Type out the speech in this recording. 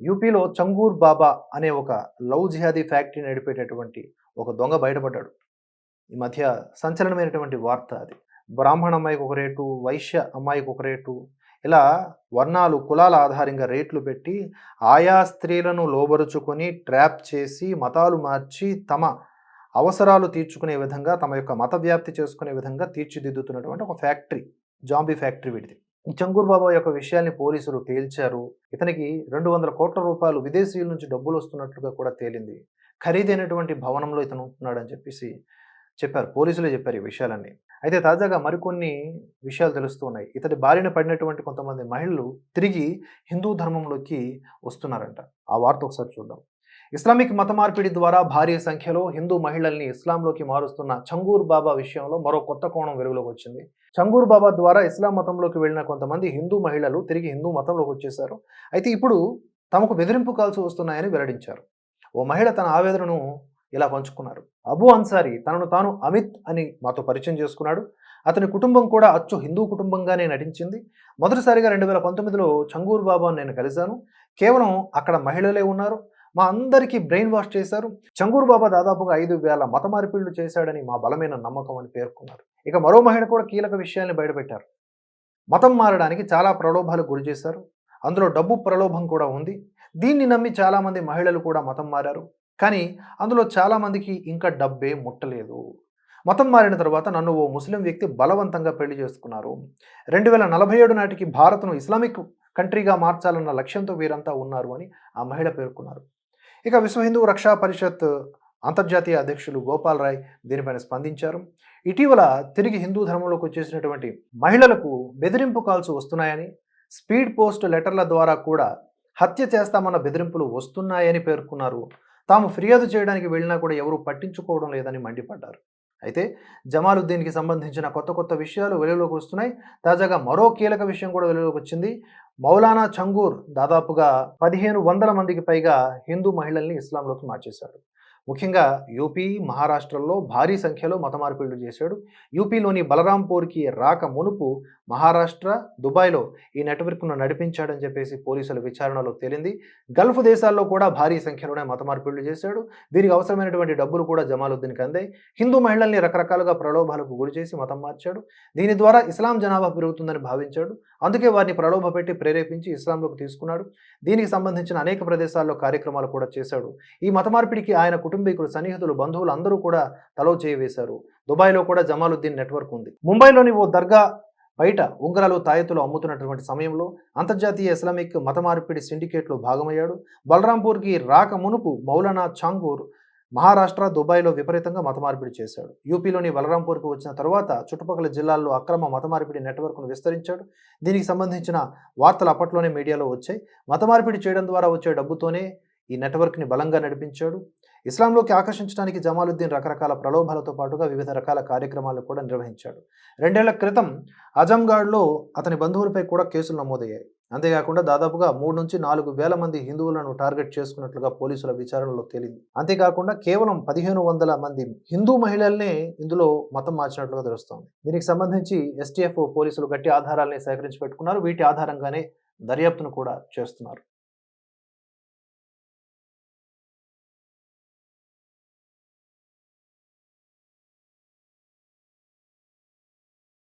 యూపీలో చంగూర్ బాబా అనే ఒక లవ్ జిహాదీ ఫ్యాక్టరీ నడిపేటటువంటి ఒక దొంగ బయటపడ్డాడు. ఈ మధ్య సంచలనమైనటువంటి వార్త అది. బ్రాహ్మణ అమ్మాయికి ఒక రేటు వైశ్య అమ్మాయికి ఒక రేటు ఇలా వర్ణాలు కులాల ఆధారంగా రేట్లు పెట్టి ఆయా స్త్రీలను లోబరుచుకొని ట్రాప్ చేసి మతాలు మార్చి తమ అవసరాలు తీర్చుకునే విధంగా తమ యొక్క మత వ్యాప్తి చేసుకునే విధంగా తీర్చిదిద్దుతున్నటువంటి ఒక ఫ్యాక్టరీ జాంబీ ఫ్యాక్టరీ వీటిది చంగూర్ బాబా యొక్క విషయాన్ని పోలీసులు తేల్చారు. ఇతనికి రెండు వందల కోట్ల రూపాయలు విదేశీయుల నుంచి డబ్బులు వస్తున్నట్లుగా కూడా తేలింది. ఖరీదైనటువంటి భవనంలో ఇతను ఉంటున్నాడని చెప్పేసి చెప్పారు. పోలీసులే చెప్పారు ఈ విషయాలన్నీ. అయితే తాజాగా మరికొన్ని విషయాలు తెలుస్తూ ఉన్నాయి. ఇతడి బారిన పడినటువంటి కొంతమంది మహిళలు తిరిగి హిందూ ధర్మంలోకి వస్తున్నారంట. ఆ వార్త ఒకసారి చూద్దాం. ఇస్లామిక్ మత మార్పిడి ద్వారా భారీ సంఖ్యలో హిందూ మహిళల్ని ఇస్లాంలోకి మారుస్తున్న చంగూర్ బాబా విషయంలో మరో కొత్త కోణం వెలుగులోకి వచ్చింది. చంగూర్ బాబా ద్వారా ఇస్లాం మతంలోకి వెళ్ళిన కొంతమంది హిందూ మహిళలు తిరిగి హిందూ మతంలోకి వచ్చేశారు. అయితే ఇప్పుడు తమకు బెదిరింపు కాల్సి వస్తున్నాయని వెల్లడించారు. ఓ మహిళ తన ఆవేదనను ఇలా పంచుకున్నారు. అబు అన్సారీ తనను తాను అమిత్ అని మాతో పరిచయం చేసుకున్నాడు. అతని కుటుంబం కూడా అచ్చు హిందూ కుటుంబంగానే నటించింది. మొదటిసారిగా రెండు వేల పంతొమ్మిదిలో చంగూర్ బాబాను నేను కలిశాను. కేవలం అక్కడ మహిళలే ఉన్నారు. మా అందరికీ బ్రెయిన్ వాష్ చేశారు. చంగూర్ బాబా దాదాపుగా ఐదు వేల మత మార్పిళ్ళు చేశాడని మా బలమైన నమ్మకం అని పేర్కొన్నారు. ఇక మరో మహిళ కూడా కీలక విషయాల్ని బయటపెట్టారు. మతం మారడానికి చాలా ప్రలోభాలు గురి చేశారు. అందులో డబ్బు ప్రలోభం కూడా ఉంది. దీన్ని నమ్మి చాలామంది మహిళలు కూడా మతం మారారు. కానీ అందులో చాలామందికి ఇంకా డబ్బే ముట్టలేదు. మతం మారిన తర్వాత నన్ను ఓ ముస్లిం వ్యక్తి బలవంతంగా పెళ్ళి చేసుకున్నారు. రెండు వేల నలభై ఏడు నాటికి భారత్ను ఇస్లామిక్ కంట్రీగా మార్చాలన్న లక్ష్యంతో వీరంతా ఉన్నారు అని ఆ మహిళ పేర్కొన్నారు. ఇక విశ్వ హిందూ రక్షా పరిషత్ అంతర్జాతీయ అధ్యక్షులు గోపాల్ రాయ్ దీనిపైన స్పందించారు. ఇటీవల తిరిగి హిందూ ధర్మంలోకి వచ్చేసినటువంటి మహిళలకు బెదిరింపు కాల్స్ వస్తున్నాయని స్పీడ్ పోస్ట్ లెటర్ల ద్వారా కూడా హత్య చేస్తామన్న బెదిరింపులు వస్తున్నాయని పేర్కొన్నారు. తాము ఫిర్యాదు చేయడానికి వెళ్ళినా కూడా ఎవరూ పట్టించుకోవడం లేదని మండిపడ్డారు. అయితే జమాలుద్దీన్కి సంబంధించిన కొత్త కొత్త విషయాలు వెలుగులోకి వస్తున్నాయి. తాజాగా మరో కీలక విషయం కూడా వెలుగులోకి వచ్చింది. మౌలానా చంగూర్ దాదాపుగా పదిహేను వందల మందికి పైగా హిందూ మహిళల్ని ఇస్లాంలోకి మార్చేశాడు. ముఖ్యంగా యూపీ మహారాష్ట్రలో భారీ సంఖ్యలో మత మార్పిళ్ళు చేశాడు. యూపీలోని బలరాంపూర్కి రాక మునుపు మహారాష్ట్ర దుబాయ్లో ఈ నెట్వర్క్ను నడిపించాడని చెప్పేసి పోలీసుల విచారణలో తేలింది. గల్ఫ్ దేశాల్లో కూడా భారీ సంఖ్యలోనే మత మార్పిళ్ళు చేశాడు. దీనికి అవసరమైనటువంటి డబ్బులు కూడా జమాలుద్దీన్కి అందాయి. హిందూ మహిళల్ని రకరకాలుగా ప్రలోభాలకు గురి చేసి మతం మార్చాడు. దీని ద్వారా ఇస్లాం జనాభా పెరుగుతుందని భావించాడు. అందుకే వారిని ప్రలోభ పెట్టి ప్రేరేపించి ఇస్లాంలోకి తీసుకున్నాడు. దీనికి సంబంధించిన అనేక ప్రదేశాల్లో కార్యక్రమాలు కూడా చేశాడు. ఈ మత మార్పిడికి ఆయన కుటుంబ కుటుంబీకులు సన్నిహితులు బంధువులు అందరూ కూడా తలో చేయవేశారు దుబాయ్లో కూడా జమాలుద్దీన్ నెట్వర్క్ ఉంది. ముంబైలోని ఓ దర్గా బయట ఉంగరాలు తాయెత్తులు అమ్ముతున్నటువంటి సమయంలో అంతర్జాతీయ ఇస్లామిక్ మత మార్పిడి సిండికేట్లో భాగమయ్యాడు. బలరాంపూర్కి రాక మునుపు మౌలానా చాంగూర్ మహారాష్ట్ర దుబాయ్లో విపరీతంగా మత మార్పిడి చేశాడు. యూపీలోని బలరాంపూర్కు వచ్చిన తర్వాత చుట్టుపక్కల జిల్లాల్లో అక్రమ మత మార్పిడి నెట్వర్క్ను విస్తరించాడు. దీనికి సంబంధించిన వార్తలు అప్పట్లోనే మీడియాలో వచ్చాయి. మత మార్పిడి చేయడం ద్వారా వచ్చే డబ్బుతోనే ఈ నెట్వర్క్ని బలంగా నడిపించాడు. ఇస్లాంలోకి ఆకర్షించడానికి జమాలుద్దీన్ రకరకాల ప్రలోభాలతో పాటుగా వివిధ రకాల కార్యక్రమాలు కూడా నిర్వహించాడు. రెండేళ్ళ క్రితం అజంగాడ్లో అతని బంధువులపై కూడా కేసులు నమోదయ్యాయి. అంతేకాకుండా దాదాపుగా మూడు నుంచి నాలుగు వేల మంది హిందువులను టార్గెట్ చేసుకున్నట్లుగా పోలీసుల విచారణలో తేలింది. అంతేకాకుండా కేవలం పదిహేను వందల మంది హిందూ మహిళల్నే ఇందులో మతం మార్చినట్లుగా తెలుస్తోంది. దీనికి సంబంధించి ఎస్టీఎఫ్ పోలీసులు గట్టి ఆధారాలని సేకరించి పెట్టుకున్నారు. వీటి ఆధారంగానే దర్యాప్తును కూడా చేస్తున్నారు.